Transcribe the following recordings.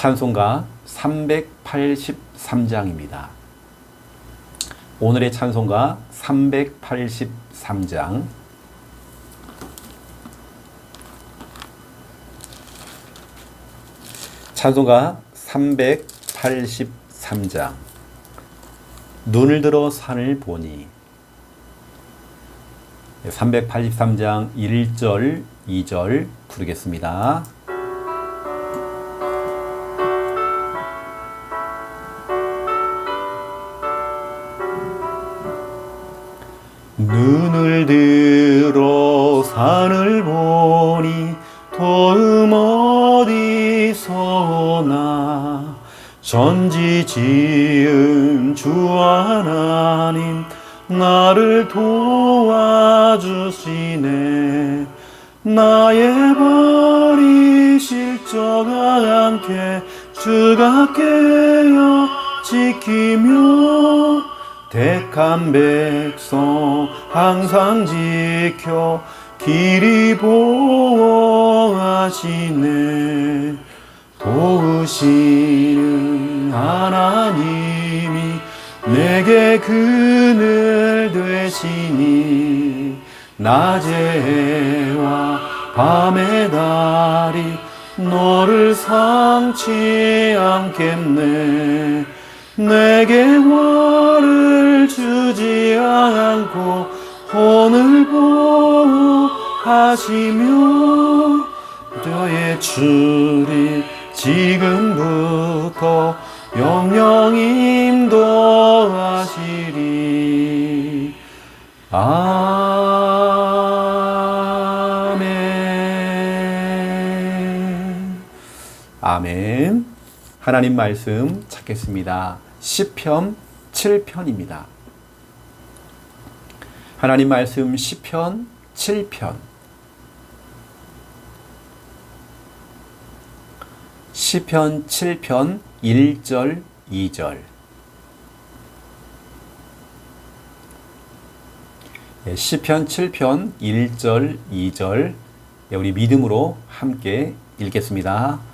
찬송가 383장입니다. 오늘의 찬송가 383장. 찬송가 383장. 눈을 들어 산을 보니 383장 1절, 2절 부르겠습니다. 눈을 들어 산을 보니 도움 어디서나 전지 지은 주 하나님 나를 도와주시네. 나의 발이 실져가 않게 주가 깨어 지키며 택한 백성 항상 지켜 길이 보호하시네. 도우시는 하나님이 내게 그늘 되시니 낮에와 밤의 달이 너를 상치 않겠네 내게 화를 주지 않고 혼을 보호하시며 너의 출입 지금부터 영영 인도하시리. 아멘. 아멘 하나님 말씀 찾겠습니다. 시편 7편입니다. 하나님 말씀 시편 7편 시편 7편 1절 2절 예, 시편 7편 1절 2절 예, 우리 믿음으로 함께 읽겠습니다.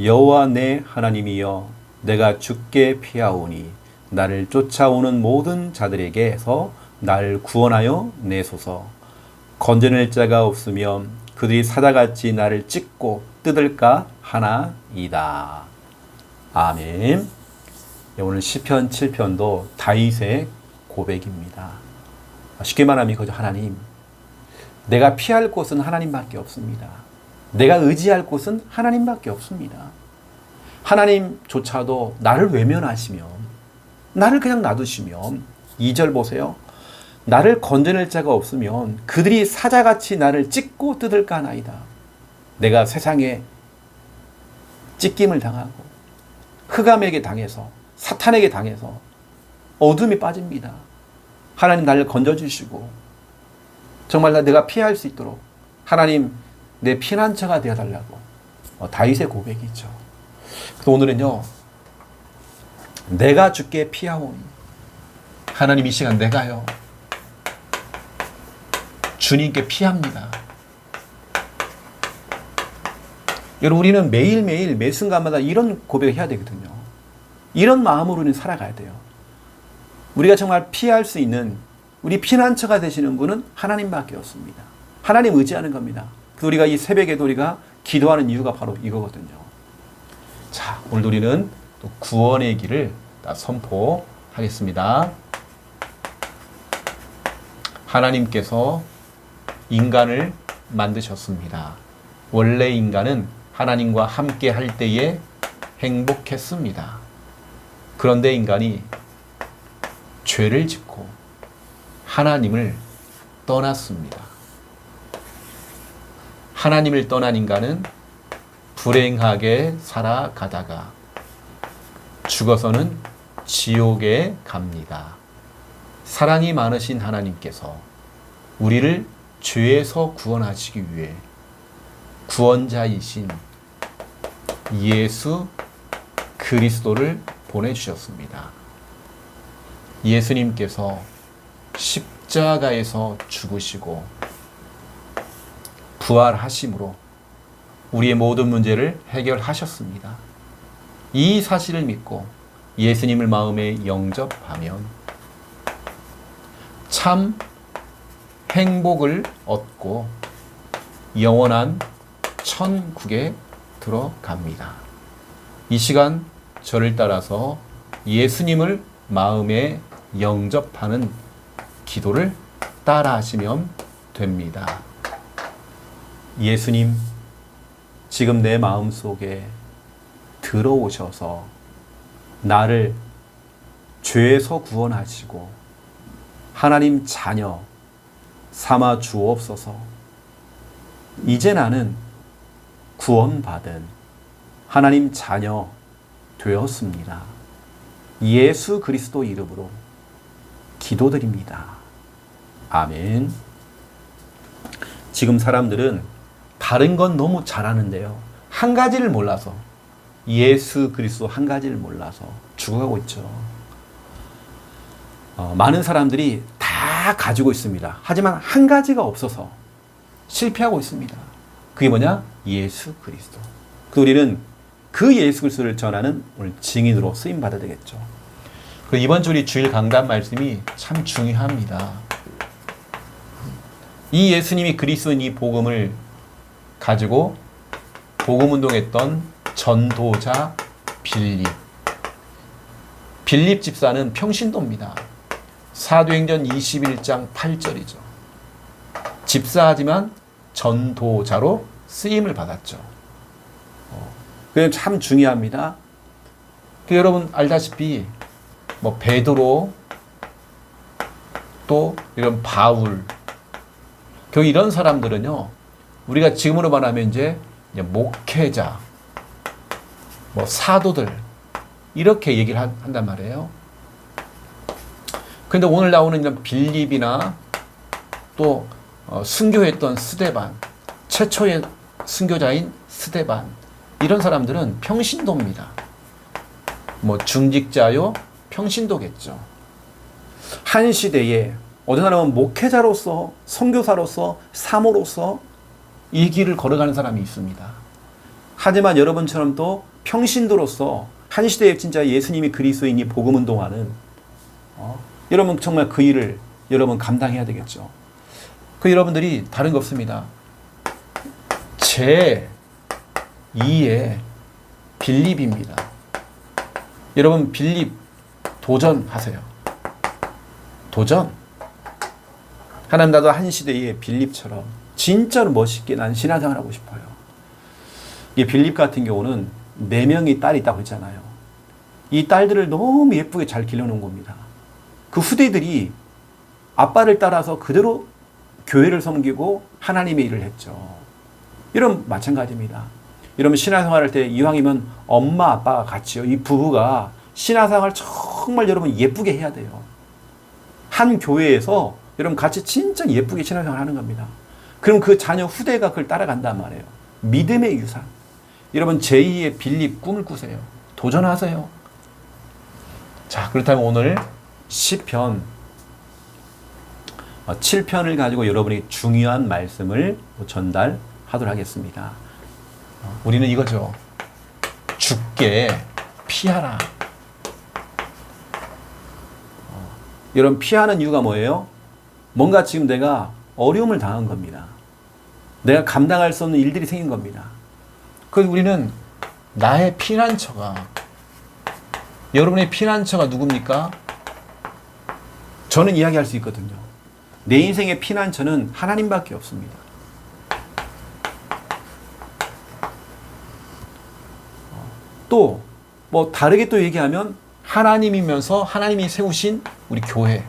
여호와 내 하나님이여 내가 죽게 피하오니 나를 쫓아오는 모든 자들에게서 나를 구원하여 내소서 건져낼 자가 없으면 그들이 사자같이 나를 찢고 뜯을까 하나이다. 아멘. 네, 오늘 시편 7편도 다윗의 고백입니다. 쉽게 말하면 이거죠. 하나님, 내가 피할 곳은 하나님밖에 없습니다. 내가 의지할 곳은 하나님밖에 없습니다. 하나님조차도 나를 외면하시면, 나를 그냥 놔두시면, 2절 보세요. 나를 건져낼 자가 없으면 그들이 사자같이 나를 찢고 뜯을까 하나이다. 내가 세상에 찢김을 당하고 흑암에게 당해서 사탄에게 당해서 어둠이 빠집니다. 하나님 나를 건져주시고 정말 내가 피할 수 있도록 하나님 내 피난처가 되어달라고 어, 다윗의 고백이죠. 그래서 오늘은요 내가 죽게 피하오니 하나님 이 시간 내가요 주님께 피합니다. 여러분 우리는 매일매일 매 순간마다 이런 고백을 해야 되거든요. 이런 마음으로는 살아가야 돼요. 우리가 정말 피할 수 있는 우리 피난처가 되시는 분은 하나님밖에 없습니다. 하나님 의지하는 겁니다. 그래서 우리가 이 새벽에도 우리가 기도하는 이유가 바로 이거거든요. 자, 오늘 우리는 또 구원의 길을 다 선포하겠습니다. 하나님께서 인간을 만드셨습니다. 원래 인간은 하나님과 함께 할 때에 행복했습니다. 그런데 인간이 죄를 짓고 하나님을 떠났습니다. 하나님을 떠난 인간은 불행하게 살아가다가 죽어서는 지옥에 갑니다. 사랑이 많으신 하나님께서 우리를 죄에서 구원하시기 위해 구원자이신 예수 그리스도를 보내주셨습니다. 예수님께서 십자가에서 죽으시고 부활하심으로 우리의 모든 문제를 해결하셨습니다. 이 사실을 믿고 예수님을 마음에 영접하면 참 행복을 얻고 영원한 천국에 들어갑니다. 이 시간 저를 따라서 예수님을 마음에 영접하는 기도를 따라 하시면 됩니다. 예수님, 지금 내 마음 속에 들어오셔서 나를 죄에서 구원하시고 하나님 자녀 삼아 주옵소서. 이제 나는 구원받은 하나님 자녀 되었습니다. 예수 그리스도 이름으로 기도드립니다. 아멘. 지금 사람들은 다른 건 너무 잘하는데요. 한 가지를 몰라서 예수 그리스도 한 가지를 몰라서 죽어가고 있죠. 어, 많은 사람들이 다 가지고 있습니다. 하지만 한 가지가 없어서 실패하고 있습니다. 그게 뭐냐? 예수 그리스도. 그 우리는 그 예수 그리스도를 전하는 오늘 증인으로 쓰임 받아야 되겠죠. 그 이번 주 우리 주일 강단 말씀이 참 중요합니다. 이 예수님이 그리스도인 이 복음을 가지고 복음 운동했던 전도자 빌립. 빌립 집사는 평신도입니다. 사도행전 21장 8절이죠. 집사하지만 전도자로 쓰임을 받았죠. 어, 그게 참 중요합니다. 그 여러분 알다시피 뭐 베드로 또 이런 바울 그 이런 사람들은요 우리가 지금으로 말하면 이제 목회자 뭐 사도들 이렇게 얘기를 한, 한단 말이에요. 근데 오늘 나오는 이런 빌립이나 또 어, 순교했던 스데반 최초의 순교자인 스데반 이런 사람들은 평신도입니다. 뭐 중직자요 평신도겠죠. 한 시대에 어느 사람은 목회자로서 선교사로서 사모로서 이 길을 걸어가는 사람이 있습니다. 하지만 여러분처럼 또 평신도로서 한 시대에 진짜 예수님이 그리스도인이 복음 운동하는 어? 여러분 정말 그 일을 여러분 감당해야 되겠죠. 그 여러분들이 다른 거 없습니다. 제 2의 빌립입니다. 여러분 빌립 도전하세요. 도전. 하나님 나도 한 시대의 빌립처럼 진짜로 멋있게 난 신앙생활 하고 싶어요. 이 빌립 같은 경우는 네 명의 딸이 있다고 했잖아요. 이 딸들을 너무 예쁘게 잘 길러놓은 겁니다. 그 후대들이 아빠를 따라서 그대로 교회를 섬기고 하나님의 일을 했죠. 이런 마찬가지입니다. 여러분 신앙생활 할 때 이왕이면 엄마 아빠가 같이요. 이 부부가 신앙생활 정말 여러분 예쁘게 해야 돼요. 한 교회에서 여러분 같이 진짜 예쁘게 신앙생활 하는 겁니다. 그럼 그 자녀 후대가 그걸 따라간단 말이에요. 믿음의 유산. 여러분 제2의 빌립 꿈을 꾸세요. 도전하세요. 자, 그렇다면 오늘 10편 7편을 어, 가지고 여러분이 중요한 말씀을 전달하도록 하겠습니다. 어, 우리는 이거죠. 죽게 피하라. 어, 여러분 피하는 이유가 뭐예요? 뭔가 지금 내가 어려움을 당한 겁니다. 내가 감당할 수 없는 일들이 생긴 겁니다. 그 우리는 나의 피난처가 여러분의 피난처가 누굽니까? 저는 이야기할 수 있거든요. 내 인생의 피난처는 하나님밖에 없습니다. 또 뭐 다르게 또 얘기하면 하나님이면서 하나님이 세우신 우리 교회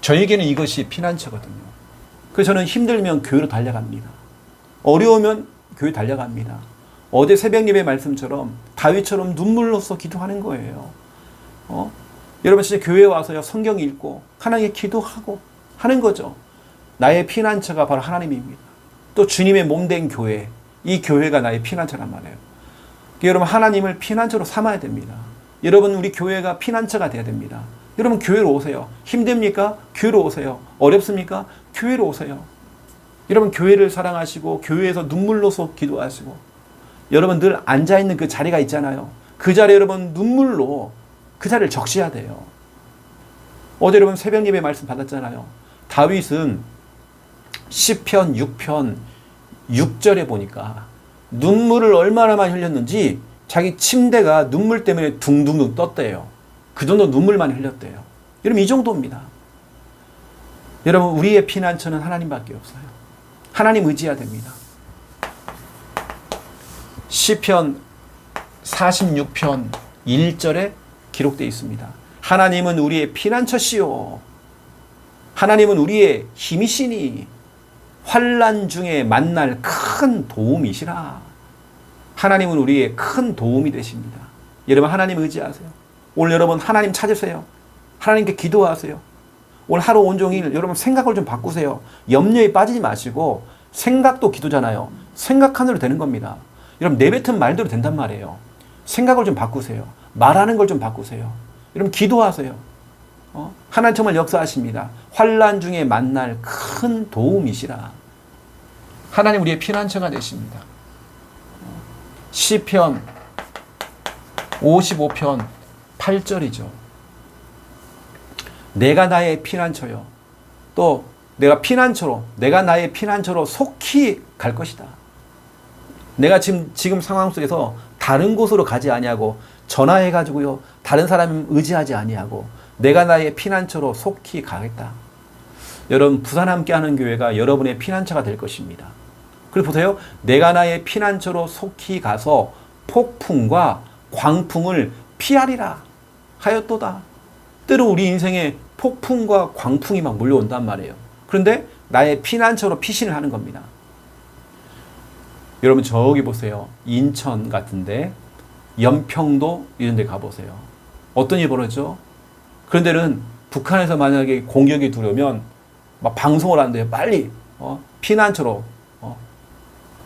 저에게는 이것이 피난처거든요. 그래서 저는 힘들면 교회로 달려갑니다. 어려우면 교회 달려갑니다. 어제 새벽 예배 말씀처럼 다윗처럼 눈물로써 기도하는 거예요. 어? 여러분 진짜 교회에 와서요 성경 읽고 하나님께 기도하고 하는 거죠. 나의 피난처가 바로 하나님입니다. 또 주님의 몸된 교회, 이 교회가 나의 피난처란 말이에요. 여러분 하나님을 피난처로 삼아야 됩니다. 여러분 우리 교회가 피난처가 돼야 됩니다. 여러분 교회로 오세요. 힘듭니까? 교회로 오세요. 어렵습니까? 교회로 오세요. 여러분 교회를 사랑하시고 교회에서 눈물로서 기도하시고 여러분 늘 앉아 있는 그 자리가 있잖아요. 그 자리에 여러분 눈물로 그 자리를 적셔야 돼요. 어제 여러분 새벽 예배 말씀 받았잖아요. 다윗은 시편 6편 6절에 보니까 눈물을 얼마나 많이 흘렸는지 자기 침대가 눈물 때문에 둥둥둥 떴대요. 그 정도 눈물 많이 흘렸대요. 여러분 이 정도입니다. 여러분 우리의 피난처는 하나님밖에 없어요. 하나님 의지해야 됩니다. 시편 46편 1절에 기록되어 있습니다. 하나님은 우리의 피난처시요. 하나님은 우리의 힘이시니 환란 중에 만날 큰 도움이시라. 하나님은 우리의 큰 도움이 되십니다. 여러분 하나님 의지하세요. 오늘 여러분 하나님 찾으세요. 하나님께 기도하세요. 오늘 하루 온종일 여러분 생각을 좀 바꾸세요. 염려에 빠지지 마시고 생각도 기도잖아요. 생각한 대로 되는 겁니다. 여러분 내뱉은 말대로 된단 말이에요. 생각을 좀 바꾸세요. 말하는 걸 좀 바꾸세요. 여러분 기도하세요. 어? 하나님 정말 역사하십니다. 환란 중에 만날 큰 도움이시라. 하나님 우리의 피난처가 되십니다. 시편 55편 8절이죠. 내가 나의 피난처요. 또 내가 피난처로 내가 나의 피난처로 속히 갈 것이다. 내가 지금 지금 상황 속에서 다른 곳으로 가지 아니하고 전화해 가지고요. 다른 사람 의지하지 아니하고 내가 나의 피난처로 속히 가겠다. 여러분 부산 함께하는 교회가 여러분의 피난처가 될 것입니다. 그리고 보세요. 내가 나의 피난처로 속히 가서 폭풍과 광풍을 피하리라 하였도다. 때로 우리 인생에 폭풍과 광풍이 막 몰려온단 말이에요. 그런데 나의 피난처로 피신을 하는 겁니다. 여러분 저기 보세요. 인천 같은데 연평도 이런 데 가보세요. 어떤 일이 벌어져? 그런 데는 북한에서 만약에 공격이 들어오면 막 방송을 하는데 빨리 어? 피난처로 어?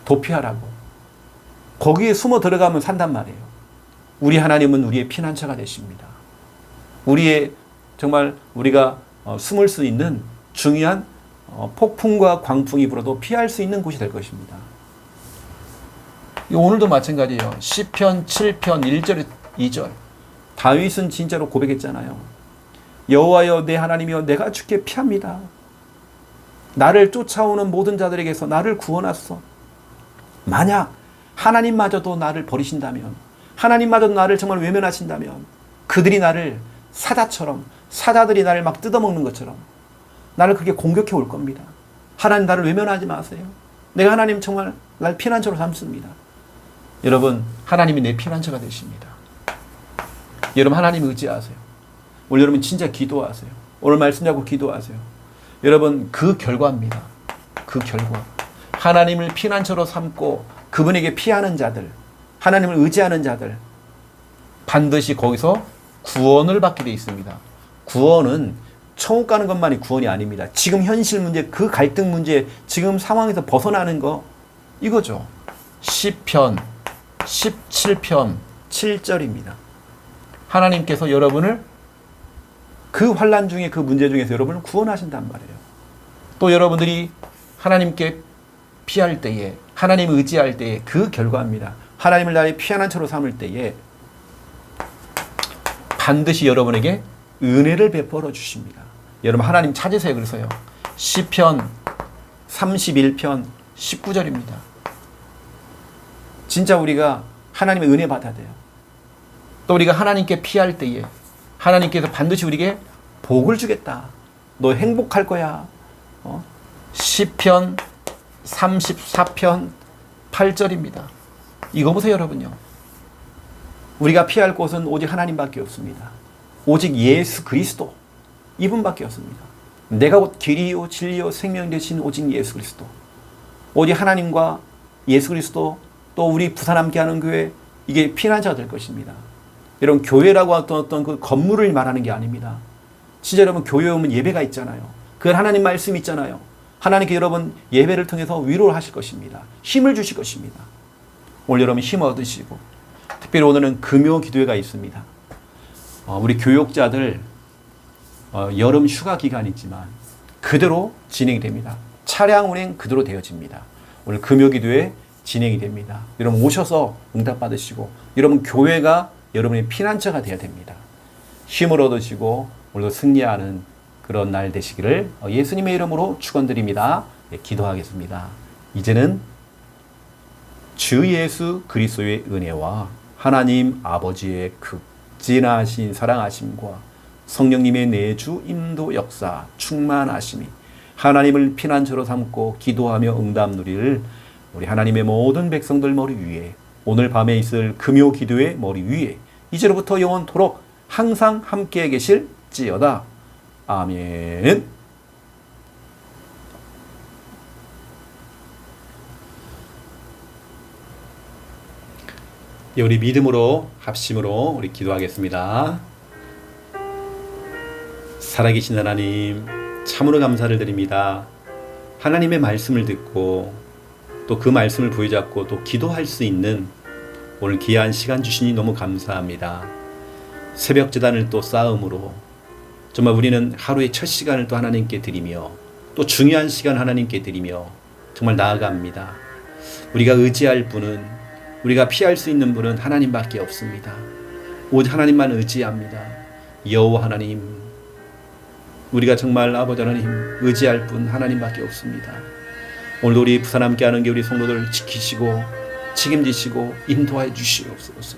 도피하라고. 거기에 숨어 들어가면 산단 말이에요. 우리 하나님은 우리의 피난처가 되십니다. 우리의 정말 우리가 어, 숨을 수 있는 중요한 어, 폭풍과 광풍이 불어도 피할 수 있는 곳이 될 것입니다. 오늘도 마찬가지예요. 시편 7편 1절 2절. 다윗은 진짜로 고백했잖아요. 여호와여 내 하나님이여 내가 주께 피합니다. 나를 쫓아오는 모든 자들에게서 나를 구원하소. 만약 하나님마저도 나를 버리신다면 하나님마저도 나를 정말 외면하신다면 그들이 나를 사자처럼 사자들이 나를 막 뜯어먹는 것처럼 나를 그렇게 공격해 올 겁니다. 하나님 나를 외면하지 마세요. 내가 하나님 정말 날 피난처로 삼습니다. 여러분 하나님이 내 피난처가 되십니다. 여러분 하나님 의지하세요. 오늘 여러분 진짜 기도하세요. 오늘 말씀 잡고 기도하세요. 여러분 그 결과입니다. 그 결과. 하나님을 피난처로 삼고 그분에게 피하는 자들, 하나님을 의지하는 자들 반드시 거기서 구원을 받게 돼 있습니다. 구원은 천국 가는 것만이 구원이 아닙니다. 지금 현실 문제, 그 갈등 문제, 지금 상황에서 벗어나는 거 이거죠. 시편 17편 7절입니다. 하나님께서 여러분을 그 환란 중에 그 문제 중에서 여러분을 구원하신단 말이에요. 또 여러분들이 하나님께 피할 때에 하나님 의지할 때에 그 결과입니다. 하나님을 나의 피하는 처로 삼을 때에 반드시 여러분에게 은혜를 베풀어 주십니다. 여러분 하나님 찾으세요. 그래서요. 시편 31편 19절입니다. 진짜 우리가 하나님의 은혜 받아야 돼요. 또 우리가 하나님께 피할 때에 하나님께서 반드시 우리에게 복을 주겠다. 너 행복할 거야. 어? 시편 34편 8절입니다. 이거 보세요, 여러분요. 우리가 피할 곳은 오직 하나님밖에 없습니다. 오직 예수 그리스도 이분밖에 없습니다. 내가 곧 길이요 진리요 생명 되신 오직 예수 그리스도. 오직 하나님과 예수 그리스도 또 우리 부산 함께하는 교회 이게 피난처가 될 것입니다. 여러분 교회라고 어떤 어떤 그 건물을 말하는 게 아닙니다. 진짜 여러분 교회 오면 예배가 있잖아요. 그건 하나님 말씀 있잖아요. 하나님께 여러분 예배를 통해서 위로를 하실 것입니다. 힘을 주실 것입니다. 여러분 힘 얻으시고 특별히 오늘은 금요 기도회가 있습니다. 어, 우리 교육자들 어, 여름 휴가 기간이지만 그대로 진행이 됩니다. 차량 운행 그대로 되어집니다. 오늘 금요 기도회 진행이 됩니다. 여러분 오셔서 응답 받으시고 여러분 교회가 여러분의 피난처가 되어야 됩니다. 힘을 얻으시고 오늘도 승리하는 그런 날 되시기를 어, 예수님의 이름으로 축원드립니다. 예, 기도하겠습니다. 이제는 주 예수 그리스도의 은혜와 하나님 아버지의 극진하신 사랑하심과 성령님의 내주 인도 역사 충만하심이 하나님을 피난처로 삼고 기도하며 응답 누리를 우리 하나님의 모든 백성들 머리 위에 오늘 밤에 있을 금요 기도의 머리 위에 이제로부터 영원토록 항상 함께 계실지어다. 아멘. 예, 우리 믿음으로 합심으로 우리 기도하겠습니다. 살아계신 하나님, 참으로 감사를 드립니다. 하나님의 말씀을 듣고 또 그 말씀을 부여잡고 또 기도할 수 있는 오늘 귀한 시간 주시니 너무 감사합니다. 새벽 재단을 또 싸움으로 정말 우리는 하루의 첫 시간을 또 하나님께 드리며 또 중요한 시간 하나님께 드리며 정말 나아갑니다. 우리가 의지할 분은 우리가 피할 수 있는 분은 하나님밖에 없습니다. 오직 하나님만 의지합니다. 여호와 하나님 우리가 정말 아버지 하나님 의지할 분 하나님밖에 없습니다. 오늘도 우리 부산 함께 하는 게 우리 성도들 지키시고 책임지시고 인도해 주시옵소서.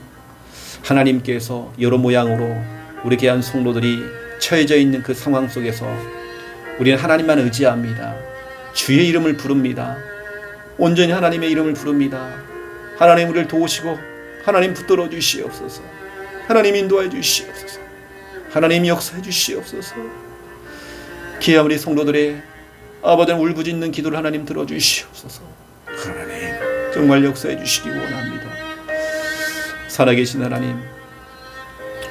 하나님께서 여러 모양으로 우리 귀한 성도들이 처해져 있는 그 상황 속에서 우리는 하나님만 의지합니다. 주의 이름을 부릅니다. 온전히 하나님의 이름을 부릅니다. 하나님 우리를 도우시고 하나님 붙들어 주시옵소서. 하나님 인도해 주시옵소서. 하나님 역사해 주시옵소서. 귀한 우리 성도들의 아버지 울부짖는 기도를 하나님 들어 주시옵소서. 하나님 정말 역사해 주시기 원합니다. 살아계신 하나님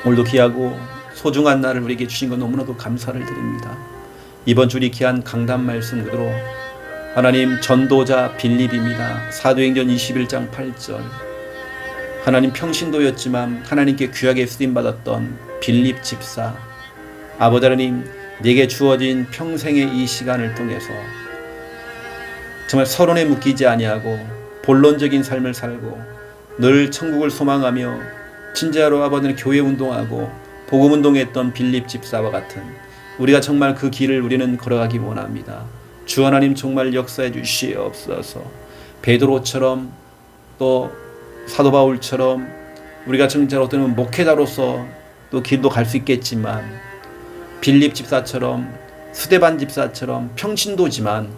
오늘도 귀하고 소중한 날을 우리에게 주신 것 너무나도 감사를 드립니다. 이번 주리 귀한 강단 말씀 그대로 하나님 전도자 빌립입니다. 사도행전 21장 8절 하나님 평신도였지만 하나님께 귀하게 쓰임 받았던 빌립 집사 아버지 하나님 내게 주어진 평생의 이 시간을 통해서 정말 서론에 묶이지 아니하고 본론적인 삶을 살고 늘 천국을 소망하며 진짜로 아버지는 교회 운동하고 복음 운동했던 빌립 집사와 같은 우리가 정말 그 길을 우리는 걸어가기 원합니다. 주 하나님 정말 역사해 주시옵소서. 베드로처럼 또 사도 바울처럼 우리가 정말 어떤 목회자로서 또 길도 갈 수 있겠지만 빌립 집사처럼 스데반 집사처럼 평신도지만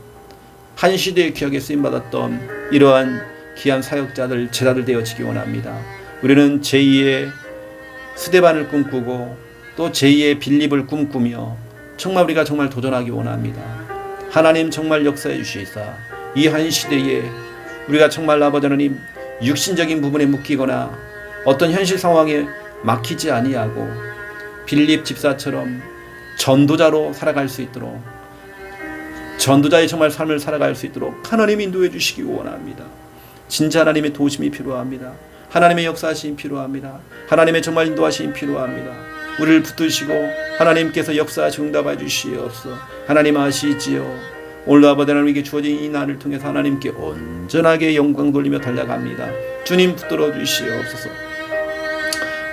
한 시대의 기억에 쓰임 받았던 이러한 귀한 사역자들 제자들 되어지기 원합니다. 우리는 제2의 스데반을 꿈꾸고 또 제2의 빌립을 꿈꾸며 정말 우리가 정말 도전하기 원합니다. 하나님 정말 역사해 주시사 이 한 시대에 우리가 정말 아버지 하나님 육신적인 부분에 묶이거나 어떤 현실 상황에 막히지 아니하고 빌립 집사처럼 전도자로 살아갈 수 있도록 전도자의 정말 삶을 살아갈 수 있도록 하나님 인도해 주시기 원합니다. 진짜 하나님의 도심이 필요합니다. 하나님의 역사하심이 필요합니다. 하나님의 정말 인도하심이 필요합니다. 우리를 붙드시고 하나님께서 역사하시고 응답해 주시옵소서. 하나님 아시지요. 오늘도 아버지 하나님께 주어진 이 날을 통해서 하나님께 온전하게 영광 돌리며 달려갑니다. 주님 붙들어 주시옵소서.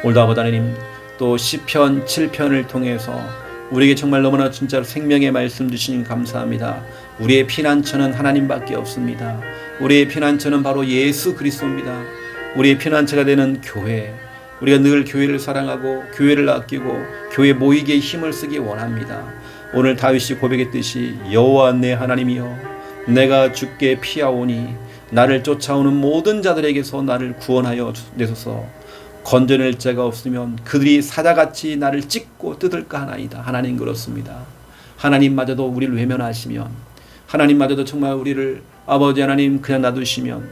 오늘도 아버지 하나님 또 시편 7편을 통해서 우리에게 정말 너무나 진짜로 생명의 말씀 주시니 감사합니다. 우리의 피난처는 하나님밖에 없습니다. 우리의 피난처는 바로 예수 그리스도입니다. 우리의 피난처가 되는 교회 우리가 늘 교회를 사랑하고 교회를 아끼고 교회 모이기에 힘을 쓰기 원합니다. 오늘 다윗이 고백했듯이 여호와 내 하나님이여 내가 주께 피하오니 나를 쫓아오는 모든 자들에게서 나를 구원하여 내소서 건져낼 자가 없으면 그들이 사자같이 나를 찢고 뜯을까 하나이다. 하나님 그렇습니다. 하나님마저도 우리를 외면하시면 하나님마저도 정말 우리를 아버지 하나님 그냥 놔두시면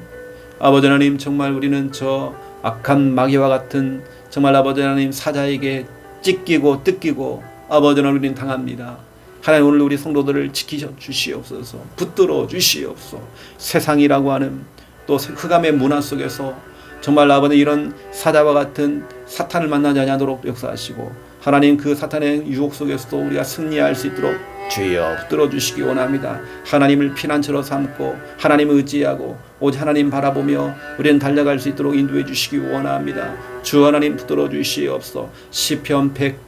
아버지 하나님 정말 우리는 저 악한 마귀와 같은 정말 아버지 하나님 사자에게 찢기고 뜯기고 아버지 하나님 우리는 당합니다. 하나님 오늘 우리 성도들을 지키셔 주시옵소서 붙들어 주시옵소서 세상이라고 하는 또 흑암의 문화 속에서 정말 아버지 이런 사자와 같은 사탄을 만나지 않도록 역사하시고 하나님 그 사탄의 유혹 속에서도 우리가 승리할 수 있도록 주여 붙들어 주시기 원합니다. 하나님을 피난처로 삼고 하나님을 의지하고 오직 하나님 바라보며 우리는 달려갈 수 있도록 인도해 주시기 원합니다. 주 하나님 붙들어 주시옵소서. 시편 100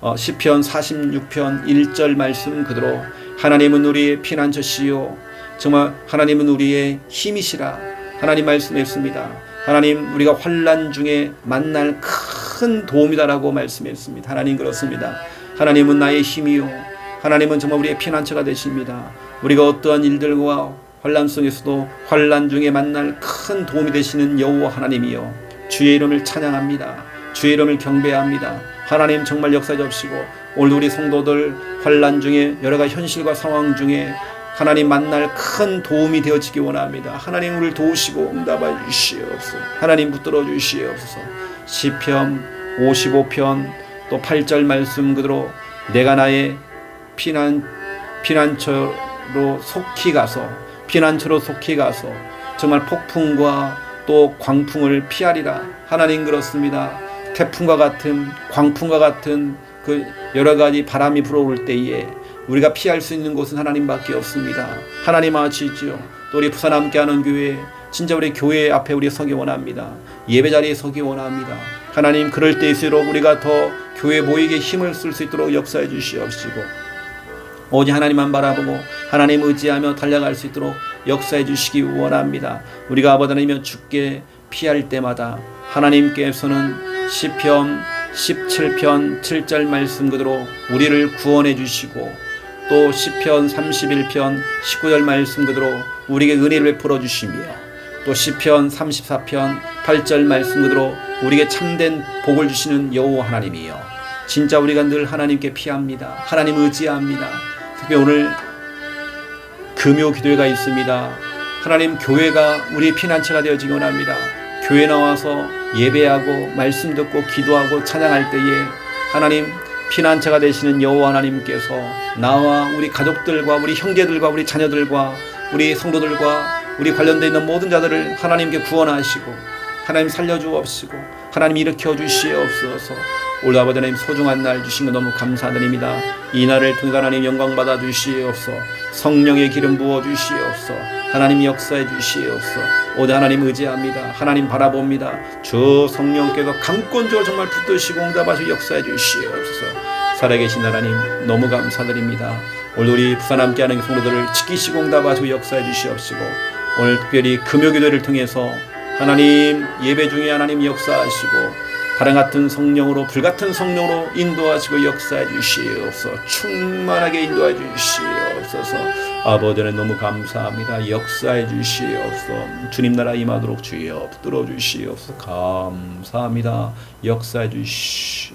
어, 시편 46편 1절 말씀 그대로 하나님은 우리의 피난처시요 정말 하나님은 우리의 힘이시라 하나님 말씀했습니다. 하나님 우리가 환난 중에 만날 큰 도움이다라고 말씀했습니다. 하나님 그렇습니다. 하나님은 나의 힘이요 하나님은 정말 우리의 피난처가 되십니다. 우리가 어떠한 일들과 환란 속에서도 환란 중에 만날 큰 도움이 되시는 여호와 하나님이요 주의 이름을 찬양합니다. 주의 이름을 경배합니다. 하나님 정말 역사 접시고 오늘 우리 성도들 환란 중에 여러 가지 현실과 상황 중에 하나님 만날 큰 도움이 되어지기 원합니다. 하나님 우리를 도우시고 응답해 주시옵소서. 하나님 붙들어 주시옵소서. 시편 55편 또 8절 말씀 그대로 내가 나의 피난 피난처로 속히 가서 피난처로 속히 가서 정말 폭풍과 또 광풍을 피하리라. 하나님 그렇습니다. 태풍과 같은 광풍과 같은 그 여러 가지 바람이 불어올 때에 우리가 피할 수 있는 곳은 하나님밖에 없습니다. 하나님 아시지요. 또 우리 부산 함께하는 교회 진짜 우리 교회 앞에 우리 서기 원합니다. 예배 자리에 서기 원합니다. 하나님 그럴 때일수록 우리가 더 교회 모이게 힘을 쓸 수 있도록 역사해 주시옵시고 오직 하나님만 바라보고 하나님 의지하며 달려갈 수 있도록 역사해 주시기 원합니다. 우리가 아버지 하나님여 죽게 피할 때마다 하나님께서는 시편 17편 7절 말씀 그대로 우리를 구원해 주시고 또 시편 31편 19절 말씀 그대로 우리에게 은혜를 베풀어 주시며 또 시편 34편 8절 말씀 그대로 우리에게 참된 복을 주시는 여호와 하나님이요 진짜 우리가 늘 하나님께 피합니다. 하나님 의지합니다. 특히 오늘 금요 기도회가 있습니다. 하나님 교회가 우리의 피난처가 되어지기 원합니다. 교회 나와서 예배하고 말씀 듣고 기도하고 찬양할 때에 하나님 피난처가 되시는 여호와 하나님께서 나와 우리 가족들과 우리 형제들과 우리 자녀들과 우리 성도들과 우리 관련되어 있는 모든 자들을 하나님께 구원하시고 하나님 살려주옵시고 하나님 일으켜 주시옵소서 오늘 아버지 하나님 소중한 날 주신 거 너무 감사드립니다. 이 날을 통해 하나님 영광 받아 주시옵소. 성령의 기름 부어 주시옵소. 하나님 역사해 주시옵소. 오늘 하나님 의지합니다. 하나님 바라봅니다. 주 성령께서 강권적으로 정말 붙드시고 응답하시고 역사해 주시옵소서. 살아계신 하나님 너무 감사드립니다. 오늘 우리 부산 함께하는 성도들을 지키시고 응답하시고 역사해 주시옵시고 오늘 특별히 금요 기도를 통해서 하나님 예배 중에 하나님 역사하시고 바람 같은 성령으로 불같은 성령으로 인도하시고 역사해 주시옵소서. 충만하게 인도해 주시옵소서. 아버지는 너무 감사합니다. 역사해 주시옵소서. 주님 나라 임하도록 주여 붙들어 주시옵소서. 감사합니다. 역사해 주시